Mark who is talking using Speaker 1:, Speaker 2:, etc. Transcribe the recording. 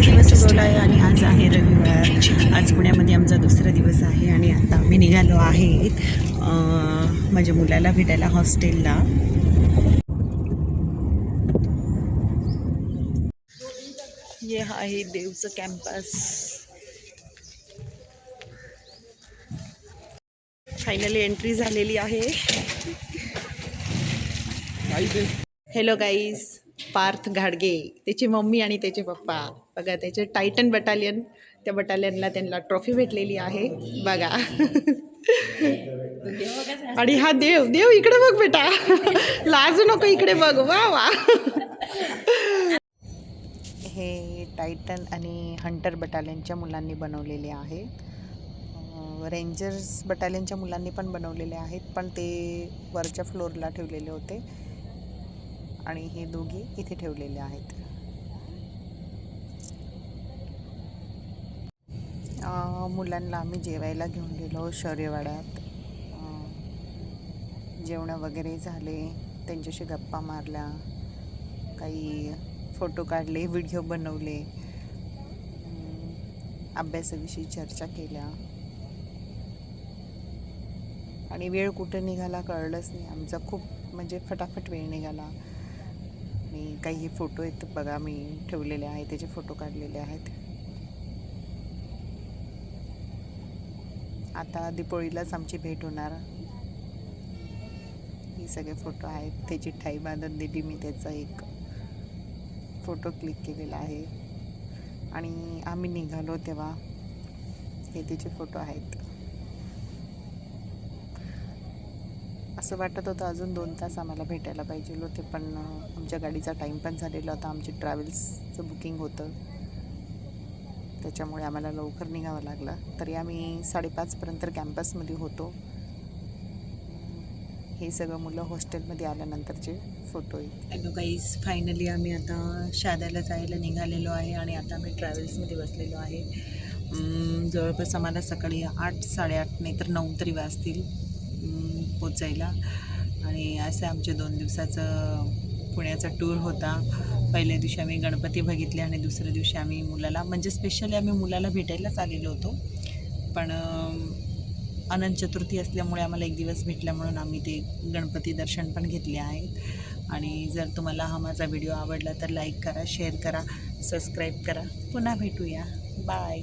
Speaker 1: दिवस उगवला आहे आणि आज आहे रविवार. आज पुण्यामध्ये आमचा दुसरा दिवस आहे आणि आता आम्ही निघालो माझ्या मुलाला भेटायला हॉस्टेलला. हे आहे देवचं कॅम्पस. फायनली एंट्री झालेली आहे. हॅलो गाईज पार्थ घाडगे त्याची मम्मी आणि त्याचे पप्पा. बघा त्याचे टायटन बटालियन त्या बटालियनला त्यांना ट्रॉफी भेटलेली आहे. बघा. आणि हा देव देव इकडे बघ बेटा. लाजू नको इकडे बघ. वा वा. हे टायटन आणि हंटर बटालियनच्या मुलांनी बनवलेले आहे. रेंजर्स बटालियनच्या मुलांनी पण बनवलेले आहेत पण ते वरच्या फ्लोअरला ठेवलेले होते. आणि हे दोघे इथे ठेवलेले आहेत. मुलांना आम्ही जेवायला घेऊन गेलो शौर्यवाड्यात. जेवणं वगैरे झाले त्यांच्याशी गप्पा मारल्या काही फोटो काढले व्हिडिओ बनवले अभ्यासाविषयी चर्चा केल्या. आणि वेळ कुठे निघाला कळलंच नाही. आमचा खूप म्हणजे फटाफट वेळ निघाला. आणि काही फोटो आहेत बघा मी ठेवलेले आहे त्याचे फोटो काढलेले आहेत. आता दिपोळीलाच आमची भेट होणार. हे सगळे फोटो आहेत. त्याची ठाई बांधून दिली मी त्याचा एक फोटो क्लिक केलेला आहे. आणि आम्ही निघालो तेव्हा हे त्याचे फोटो आहेत. असं वाटत होतं अजून दोन तास आम्हाला भेटायला पाहिजे होते पण आमच्या गाडीचा टाईम पण झालेला होता. आमची ट्रॅव्हल्सचं बुकिंग होतं. त्याच्यामुळे आम्हाला लवकर निघावं लागलं. तरी आम्ही साडेपाचपर्यंत कॅम्पसमध्ये होतो. हे सगळं मुलं हॉस्टेलमध्ये आल्यानंतरचे फोटो आहेत. हॅलो गाईज फायनली आम्ही आता शाद्याला जायला निघालेलो आहे आणि आता आम्ही ट्रॅव्हल्समध्ये बसलेलो आहे. जवळपास आम्हाला सकाळी आठ साडेआठ नाही तर नऊ तरी वाजतील. पोचायला आणि असं आमच्या दोन दिवसाचं पुण्याचा टूर होता. पहिल्या दिवशी आम्ही गणपती बघितले आणि दुसऱ्या दिवशी आम्ही मुलाला म्हणजे स्पेशली आम्ही मुलाला भेटायलाच आलेलो होतो. पण अनंत चतुर्थी असल्यामुळे आम्हाला एक दिवस भेटला म्हणून आम्ही ते गणपती दर्शन पण घेतले आहेत आणि जर तुम्हाला हा माझा व्हिडिओ आवडला तर लाईक करा शेअर करा सबस्क्राईब करा. पुन्हा भेटूया. बाय